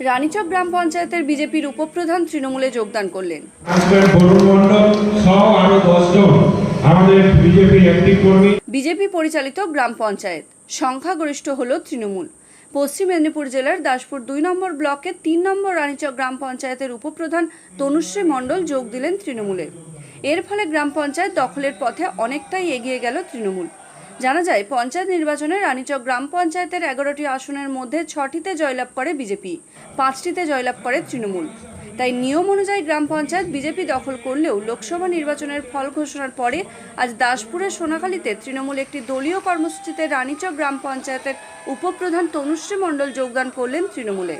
রানীচক গ্রাম পঞ্চায়েতের বিজেপির উপপ্রধান তৃণমূলে যোগদান করলেন। বিজেপি পরিচালিত গ্রাম পঞ্চায়েত সংখ্যাগরিষ্ঠ হল তৃণমূল। পশ্চিম মেদিনীপুর জেলার দাসপুর দুই নম্বর ব্লকের তিন নম্বর রানীচক গ্রাম পঞ্চায়েতের উপপ্রধান তনুশ্রী মণ্ডল যোগ দিলেন তৃণমূলে। এর ফলে গ্রাম পঞ্চায়েত দখলের পথে অনেকটাই এগিয়ে গেল তৃণমূল। জানা যায়, পঞ্চায়েত নির্বাচনে রানীচক গ্রাম পঞ্চায়েতের এগারোটি আসনের মধ্যে ছটিতে জয়লাভ করে বিজেপি, পাঁচটিতে জয়লাভ করে তৃণমূল। তাই নিয়ম অনুযায়ী গ্রাম পঞ্চায়েত বিজেপি দখল করলেও লোকসভা নির্বাচনের ফল ঘোষণার পরে আজ দাসপুরের সোনাখালীতে তৃণমূল একটি দলীয় কর্মসূচিতে রানীচক গ্রাম পঞ্চায়েতের উপপ্রধান তনুশ্রী মণ্ডল যোগদান করলেন তৃণমূলে।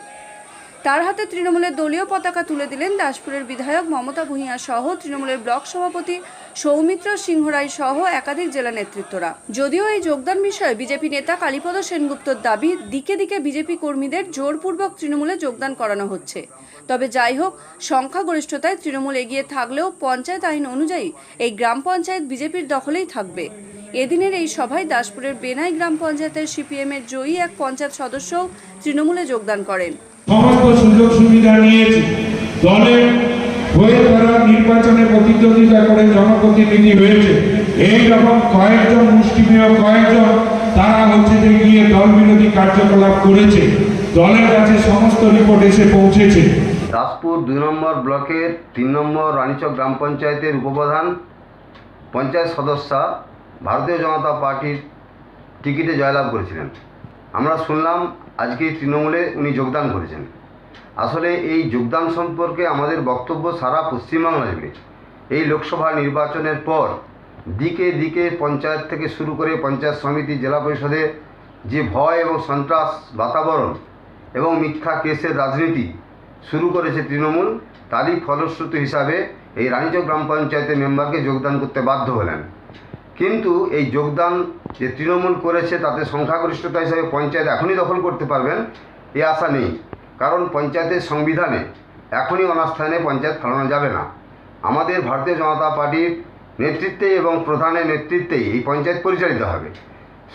তার হাতে তৃণমূলের দলীয় পতাকা তুলে দিলেন দাসপুরের বিধায়ক মমতা ভূঁইয়া সহ তৃণমূলের ব্লক সভাপতি সৌমিত্র সিংহ রায় সহ একাধিক জেলা নেতৃত্বরা। যদিও এই যোগদান বিষয়ে বিজেপি নেতা কালীপদ সেনগুপ্তর দাবি, দিকে দিকে বিজেপি কর্মীদের জোরপূর্বক তৃণমূলে যোগদান করানো হচ্ছে। তবে যাই হোক, সংখ্যাগরিষ্ঠতায় তৃণমূল এগিয়ে থাকলেও পঞ্চায়েত আইন অনুযায়ী এই গ্রাম পঞ্চায়েত বিজেপির দখলেই থাকবে। এদিনের এই সভায় দাসপুরের বেনাই গ্রাম পঞ্চায়েতের সিপিএমের জয়ী এক পঞ্চায়েত সদস্যও তৃণমূলে যোগদান করেন। সমস্ত সুযোগ সুবিধা নিয়েছে। দলের হয়ে তারা নির্বাচনে প্রতিদ্বন্দ্বিতা করে জনপ্রতিনিধি হয়েছে। এই রকম কয়েকজন মুষ্টিমেয় কয়েকজন তারা হচ্ছে যে গিয়ে দল বিরোধী কার্যকলাপ করেছে। দলের কাছে সমস্ত রিপোর্ট এসে পৌঁছেছে। দাসপুর দুই নম্বর ব্লকের তিন নম্বর রানীচক গ্রাম পঞ্চায়েতের উপপ্রধান পঞ্চায়েত সদস্যা ভারতীয় জনতা পার্টির টিকিটে জয়লাভ করেছিলেন। আমরা শুনলাম আজকে তৃণমূলে উনি যোগদান করেছেন। আসলে এই যোগদান সম্পর্কে আমাদের বক্তব্য সারা পশ্চিমবাংলা জুড়ে। এই লোকসভা নির্বাচনের পর দিকে দিকে পঞ্চায়েত থেকে শুরু করে পঞ্চায়েত সমিতি, জেলা পরিষদে যে ভয় এবং সন্ত্রাস বাতাবরণ এবং মিথ্যা কেসের রাজনীতি শুরু করেছে তৃণমূল, তারই ফলশ্রুতি হিসাবে এই রানীচক গ্রাম পঞ্চায়েতের মেম্বারকে যোগদান করতে বাধ্য হলেন। কিন্তু এই যোগদান যে তৃণমূল করেছে, তাতে সংখ্যাগরিষ্ঠতা হিসাবে পঞ্চায়েত এখনই দখল করতে পারবেন, এ আশা নেই। কারণ পঞ্চায়েতের সংবিধানে এখনই অনাস্থানে পঞ্চায়েত ফেলানো যাবে না। আমাদের ভারতীয় জনতা পার্টির নেতৃত্বে এবং প্রধানের নেতৃত্বেই এই পঞ্চায়েত পরিচালিত হবে।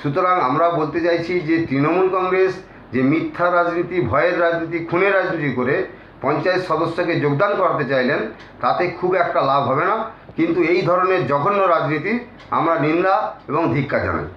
সুতরাং আমরা বলতে চাইছি যে তৃণমূল কংগ্রেস যে মিথ্যা রাজনীতি, ভয়ের রাজনীতি, খুনের রাজনীতি করে পঞ্চায়েত সদস্যকে যোগদান করাতে চাইলেন, তাতে খুব একটা লাভ হবে না। কিন্তু এই ধরনের জঘন্য রাজনীতি আমরা নিন্দা এবং ধিক্ষা জানাই।